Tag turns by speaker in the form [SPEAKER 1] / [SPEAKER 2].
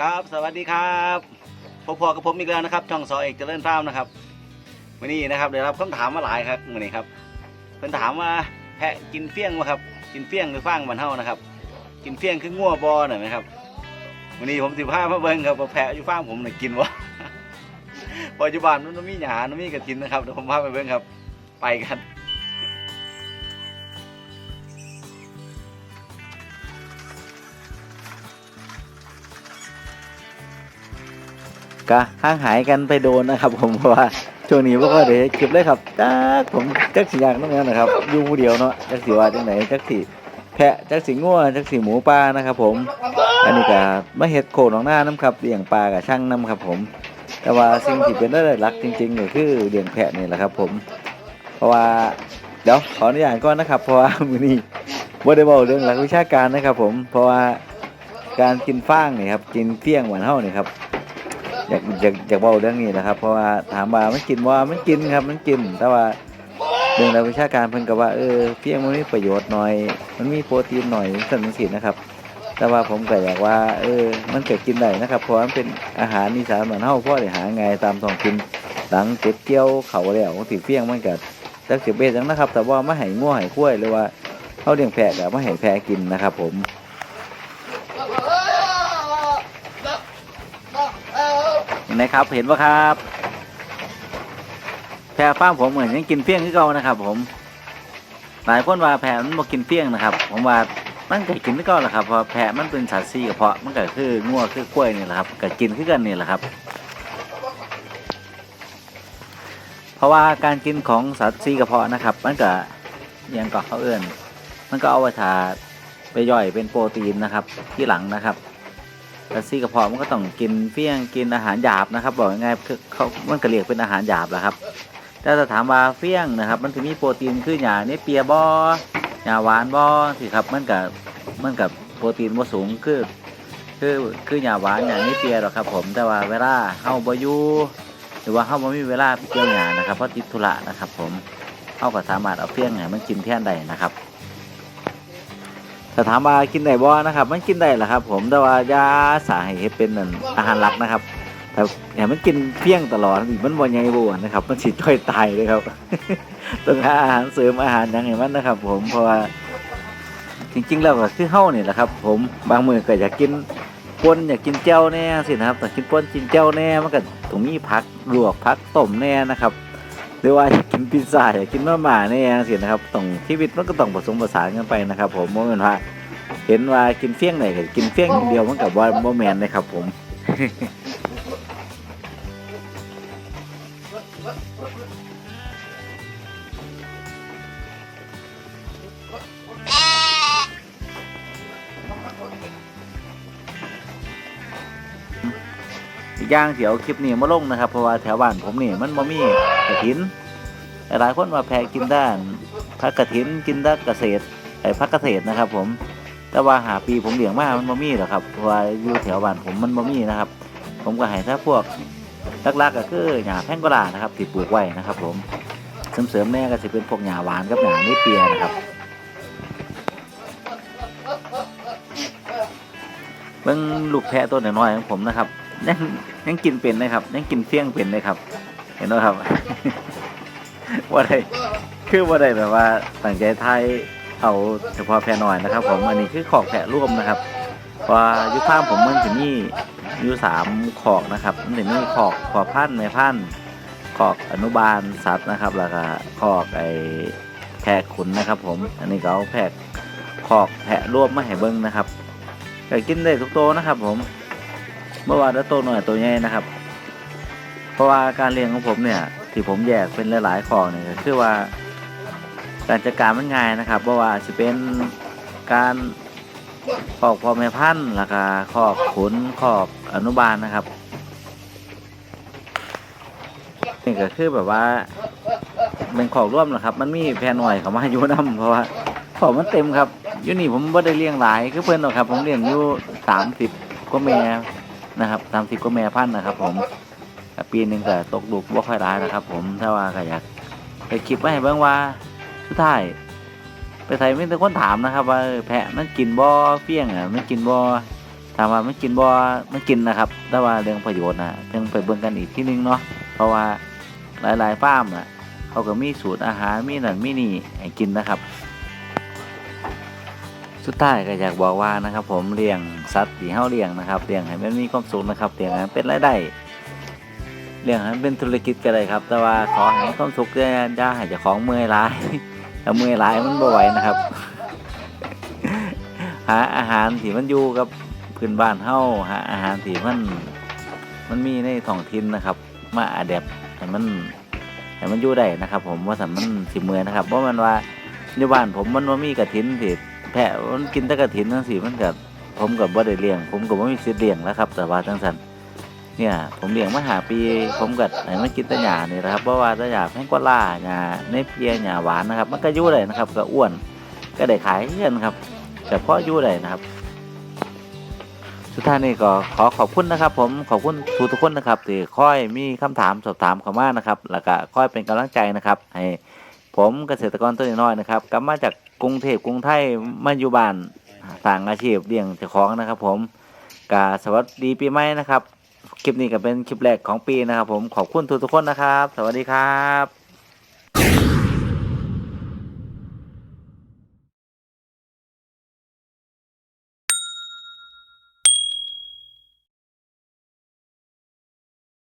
[SPEAKER 1] ครับ สวัสดีครับพบพอกับผมอีกแล้วนะครับ ช่องซอเอกเจริญฟาร์มนะครับวันนี้นะครับได้รับคำถามมาหลายครับวันนี้ครับเพิ่นถามว่าแพะกินเฟี้ยงวะครับ กินเฟี้ยงหรือฟางบันเท่านะครับ กินเฟี้ยงคืองัวบอหน่อยไหมครับวันนี้ผมสิพามาเบิ่งครับว่าแพะอยู่ฟาร์มผมน่ะกินวะปัจจุบันมันมีหยามันมีกระทินนะครับเดี๋ยวผมพาไปเบิ่งครับ ไปกัน ก็ห่างหายกันไปโดนนะครับผมเพราะว่าช่วงนี้พวกก็เดี๋ยวคลิปเลยครับจักผมจักสีอยางนั่นนะครับอยู่ผู้เดียวเนาะจักสีว่าจังไหนจักสีแพะจักสีง่วจักสีหมูปลานะครับ ผม อันนี้ก็มาเห็ดโขนของหน้าน้ำครับเลี้ยงปลากับช่างน้ำครับ ผม แต่ว่าสิ่งที่เป็นได้หลักจริงๆก็คือเลี้ยงแพะนี่แหละครับ ผม เพราะว่าเดี๋ยวขออนุญาตก่อนนะครับ เพราะว่ามื้อนี้บ่ได้บอกเรื่องหลักวิชาการนะครับ ผม เพราะว่าการกินฟางนี่ครับกินเที่ยงหวานเฮานี่ครับ อยากอยากอยากเบาเรื่องนี้นะครับ เพราะว่าถามว่ามันกินว่ามันกินครับ มันกิน แต่ว่าเรื่องนักวิชาการเพิ่นก็ว่าเออเพียงมันมีประโยชน์หน่อย มันมีโปรตีนหน่อยสั่นสินะครับ แต่ว่าผมก็อยากว่า เออ มันเกิดกินได้นะครับ เพราะมันเป็นอาหารอีสานเหมือนเฮาพ่อได้หาไงตามท้องถิ่นหลังเก็บเกี่ยวเขาแล้วสิเพียงมันก็จักสิเบ็ดจังนะครับ แต่ว่ามาให้งัวให้ข้วยหรือว่าเฮาเลี้ยงแพะก็มาให้แพะกินนะครับ ผม เห็นไหมครับเห็นว่าครับแพะฟามผมเหมือนยังกินเฟี้ยงคือเก่านะครับ ผม หลายคนว่าแพะมันบ่กินเฟี้ยงนะครับ ผมว่ามันก็กินคือเก่าแหละครับเพราะแพะมันเป็นสัตว์ซีกระเพาะมันก็คืองัวคือกล้วยนี่แหละครับก็กินคือกันนี่แหละครับเพราะว่าการกินของสัตว์ซีกระเพาะนะครับ มันก็ยังก็เขาเอื้อนมันก็เอาไว้ทาไปย่อยเป็นโปรตีนนะครับ ที่หลังนะครับ แต่ซี่กระเพาะมันก็ต้องกินเฟี้ยงกินอาหารหยาบนะครับ บอกง่ายๆคือเขามันก็เรียกเป็นอาหารหยาบแหละครับแต่ถ้าถามว่าเฟี้ยงนะครับ มันจะมีโปรตีนคือหยาเนเปียบอหยาหวานบอสิครับมันกับมันกับโปรตีนบ่สูงคือ คือคือหยาหวานหยาเนเปียหรอกครับ ผมแต่ว่าเวลาเฮาบอยู่หรือว่าเฮาบ่มีเวลาไปเกี่ยวหยานะครับเพราะติดธุระนะครับ ผมเฮาก็สามารถเอาเฟี้ยงเนี่ยมันกินแท่นได้นะครับ ถ้าถามว่ากินได้บ่นะครับ มันกินได้แหละครับ ผมแต่ว่ายาสาให้เฮ็ดเป็นอาหารหลักนะครับแต่อย่ามันกินเพี้ยงตลอดอีกมันบ่ใหญ่บ่อ้วนนะครับ มันสิจ้อยตายเลยครับต้องหาอาหารเสริมอาหารหยังให้มันนะครับ ผมเพราะว่าจริงๆแล้วก็คือเฮานี่แหละครับ ผมบางมื้อก็อยากกินป่นอยากกินแจ่วแน่สินะครับแต่กินป่นกินแจ่วแน่มันก็ต้องมีผักลวกผักต้มแน่นะครับ หรือว่าอยากกินพิซซ่าอยากกินมาม่าแน่สินะครับต้องชีวิตมันก็ต้องผสมผสานกันไปนะครับ ผมบ่แม่นว่าเห็นว่ากินเฟี้ยงไหนก็กินเฟี้ยงอย่างเดียวมันกับว่าบ่แมนเลยครับ ผม อีกอย่างเดี๋ยวคลิปนี้มาลงนะครับ เพราะว่าแถวบ้านผมนี่มันบ่มีกระถิน หลายคนว่าแพรกินด้านพักกระถินกินด้านเกษตรไอ้พักเกษตรนะครับ ผม แต่ว่าหาปีผมเลี้ยงมามันบ่มีหรอกครับเพราะว่าอยู่แถวบ้านผมมันบ่มีนะครับ ผมก็ให้ถ้าพวกลักๆก็คือหญ้าแพงโกลานะครับที่ปลูกไว้นะครับ ผมเสริมๆแน่ก็จะเป็นพวกหญ้าหวานกับหญ้านิเปียนะครับเบิ่งลูกแพะตัวน้อยๆของผมนะครับ ยังยังกินเป็นนะครับ ยังกินเฟี้ยงเป็นเลยครับ เห็นไหมครับ ว่าได้คือว่าได้แบบว่าตั้งใจไทยเอาเฉพาะแพะน้อยนะครับ ผมอันนี้คือขอกแพะร่วมนะครับว่ายุฟาร์มผมมันจะมีอยู่สามขอกนะครับมันจะมีขอกขอพันธุ์แม่พันขอกอนุบาลสัตว์นะครับ แล้วก็ขอกไอแพะขุนนะครับ ผม อันนี้ก็เอาแพะขอกแพะร่วมมาให้เบิ้งนะครับก็กินได้ทุกโตนะครับ ผม มื่อวานแล้ตัวหน่อยตัวใหญ่นะครับ เพราะว่าการเลี้ยงของผมเนี่ยที่ผมแยกเป็นหลายๆคอกเนี่ยคือว่าการจัดการมันง่ายนะครับเพราะว่าจะเป็นการคอกพ่อแม่พันธุ์แล้วก็คอกขุนคอกอนุบาลนะครับนี่ก็คือแบบว่าเป็นขอกร่วมนะครับ มันมีแพรหน่อยเขามาอยู่นํเพราะว่าขอกมันเต็มครับอยู่นี่ผมไม่ได้เลี้ยงหลายคือเพื่อนหรอกครับ ผมเลี้ยงอยู่สามสิบกว่าแม่ นะครับสามสิบกว่าแม่พันนะครับ ผมปีหนึ่งก็ตกดุกบ่ค่อยร้ายนะครับ ผมถ้าว่าก็อยากไปคลิปไว้ให้เบิ่งว่าสุดท้ายไปไทยไม่แต่คนถามนะครับ ว่าแพะมันกินบ่เฟี้ยงอะมันกินบ่ถามว่ามันกินบ่มันกินนะครับ แต่ว่าเรื่องประโยชน์นะเพิ่งไปเบิ่งกันอีกที่นึงเนาะเพราะว่าหลายๆฟาร์มน่ะเขาก็มีสูตรอาหารมีนั่นมีนี่ให้กินนะครับ สุดท้ายก็อยากบอกว่านะครับ ผมเลี้ยงสัตว์ที่เฮาเลี้ยงนะครับเลี้ยงให้มันมีความสุขนะครับเลี้ยงให้นเป็นรายได้เลี้ยงให้นเป็นธุรกิจก็ได้ครับ แต่ว่าขอให้ความสุขอย่าอย่าให้เจ้าของเมื่อยหลายถ้าเมื่อยหลายมันบ่ไหวนะครับ หาอาหารที่มันอยู่กับพื้นบ้านเฮาหาอาหารที่มันมันมีในท้องถิ่นนะครับ มาอะแดปให้มันให้มันอยู่ได้นะครับ ผมว่าสันมันสิเมื่อยนะครับเพราะมันว่า อยู่บ้านผมมันว่ามีกระถินที่แพะมันกินแต่กระถินจังซี่มันก็ผมก็บ่ได้เลี้ยง ผมก็บ่มีสิทธิ์เลี้ยงแล้วครับ แต่ว่าจังซั่นเนี่ย ผมเลี้ยงมาหาปี ผมก็ให้มันกินต่หญ้านี่แหละครับเพราะว่าต่หญ้าแพงกว่าล่าหญ้าในเพียหญ้าหวานนะครับ มันก็ยู่ได้นะครับ ก็อ้วนก็ได้ขายเงินครับแต่พออยู่ได้นะครับสุดท้ายนี้ก็ขอขอบคุณนะครับ ผมขอบคุณทุกทุกคนนะครับที่คอยมีคำถามสอบถามเข้ามานะครับ แล้วก็คอยเป็นกำลังใจนะครับให้ ผมเกษตรกรต้นน้อยนะครับกลับมาจากกรุงเทพกรุงไทยมาอยู่บ้านต่างอาชีพเลี้ยงเจ้าของนะครับ ผมกาสวัสดีปีใหม่นะครับ คลิปนี้ก็เป็นคลิปแรกของปีนะครับ ผมขอบคุณทุกทุกคนนะครับ สวัสดีครับ